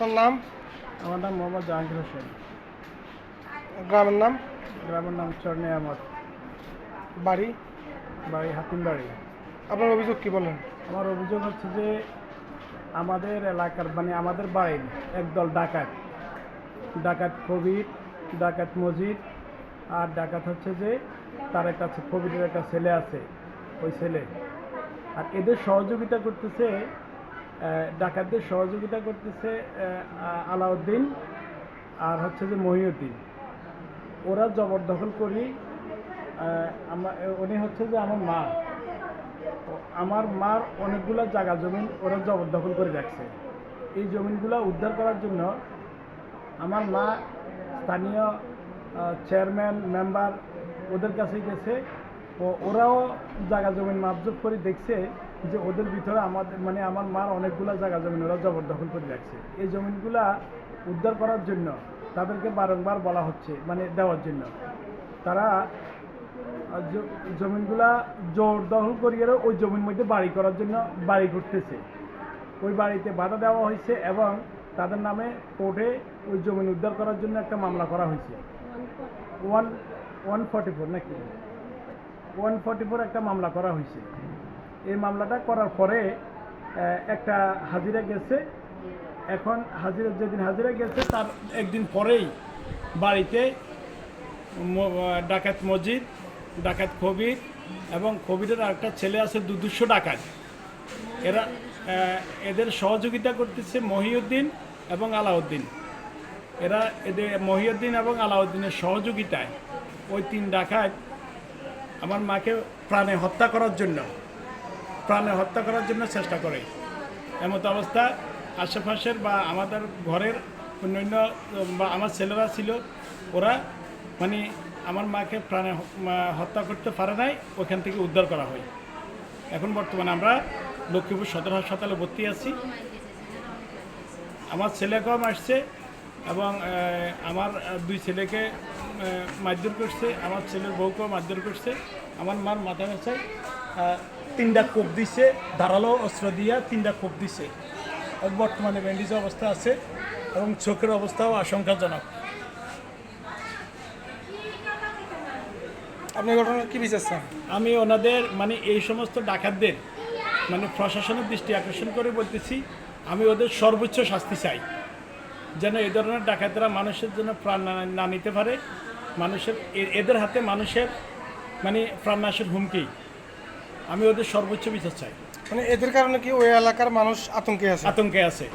আপনার নাম? আমার নাম মোহাম্মদ জাহাঙ্গীর হোসেন। গ্রামের নাম? গ্রামের নাম চরনে আহমদ বাড়ি? বাড়ি হাতিমবাড়ি। আপনার অভিযোগ কি বলেন? আমার অভিযোগ হচ্ছে যে আমাদের এলাকার মানে আমাদের বাড়ির একদল ডাকাত। ডাকাত কবির ডাকাত মজিদ আর ডাকাত হচ্ছে যে তার একটা কবিরের একটা ছেলে আছে ওই ছেলে। আর এদের সহযোগিতা করতেছে ডাকাতদের সহযোগিতা করতেছে আলাউদ্দিন আর হচ্ছে যে মহিউদ্দিন। ওরা জবরদখল করি উনি হচ্ছে যে আমার মা। আমার মার অনেকগুলো জায়গা জমিন ওরা জবরদখল করে রাখছে। এই জমিনগুলো উদ্ধার করার জন্য আমার মা স্থানীয় চেয়ারম্যান, মেম্বার ওদের কাছে গেছে। ও ওরাও জায়গা জমিন মাপজোপ করে দেখছে যে ওদের ভিতরে আমাদের মানে আমার মার অনেকগুলো জায়গা জমিন ওরা জবরদখল করে রাখছে। এই জমিনগুলা উদ্ধার করার জন্য তাদেরকে বারংবার বলা হচ্ছে মানে দেওয়ার জন্য। তারা জমিনগুলা জোর দখল করিয়ে ওই জমির মধ্যে বাড়ি করার জন্য বাড়ি করতেছে ওই বাড়িতে বাধা দেওয়া হয়েছে এবং তাদের নামে কোর্টে ওই জমিন উদ্ধার করার জন্য একটা মামলা করা হয়েছে। ওয়ান ওয়ান ফর্টি ফোর নাকি? ওয়ান ফর্টি ফোর একটা মামলা করা হয়েছে। এই মামলাটা করার পরে একটা হাজিরা গেছে। এখন হাজিরা, যেদিন হাজিরা গেছে, তার একদিন পরেই বাড়িতে ডাকাত মসজিদ ডাকাত কবির এবং কবিরের আরেকটা ছেলে আছে দু দুশো ডাকাত। এরা এদের সহযোগিতা করতেছে মহিউদ্দিন এবং আলাউদ্দিন। এরা এদের, মহিউদ্দিন এবং আলাউদ্দিনের সহযোগিতায় ওই তিন ডাকাত আমার মাকে প্রাণে হত্যা করার জন্য, প্রাণে হত্যা করার জন্য চেষ্টা করে। এমত অবস্থা আশেপাশের বা আমাদের ঘরের অন্যান্য, বা আমার ছেলেরা ছিল, ওরা মানে আমার মাকে প্রাণে হত্যা করতে পারে নাই, ওখান থেকে উদ্ধার করা হয়। এখন বর্তমানে আমরা লক্ষ্মীপুর সদর হাসপাতালে ভর্তি আছি। আমার ছেলে কম আসছে এবং আমার দুই ছেলেকে মারধর করছে আমার ছেলের বউকেও মারধর করছে আমার মার মাথা গেছে তিনটা কোপ দিছে ধারালো অস্ত্র দিয়া তিনটা কোপ দিছে। বর্তমানে ব্যান্ডেজ অবস্থা আছে এবং চোখের অবস্থাও আশঙ্কাজনক। আপনি এই ঘটনার কি বিচার চান? আমি ওনাদের মানে এই সমস্ত ডাকাতদের মানে প্রশাসনের দৃষ্টি আকর্ষণ করে বলতেছি আমি ওদের সর্বোচ্চ শাস্তি চাই। যেন এই ধরনের ডাকাতেরা মানুষের জন্য প্রাণ না নিতে পারে মানুষের এদের হাতে মানুষের মানে প্রাণনাশের হুমকি। আমি ওদের সর্বোচ্চ বিচার চাই। মানে এদের কারণে কি ওই এলাকার মানুষ আতঙ্কে আছে? আতঙ্কে আছে।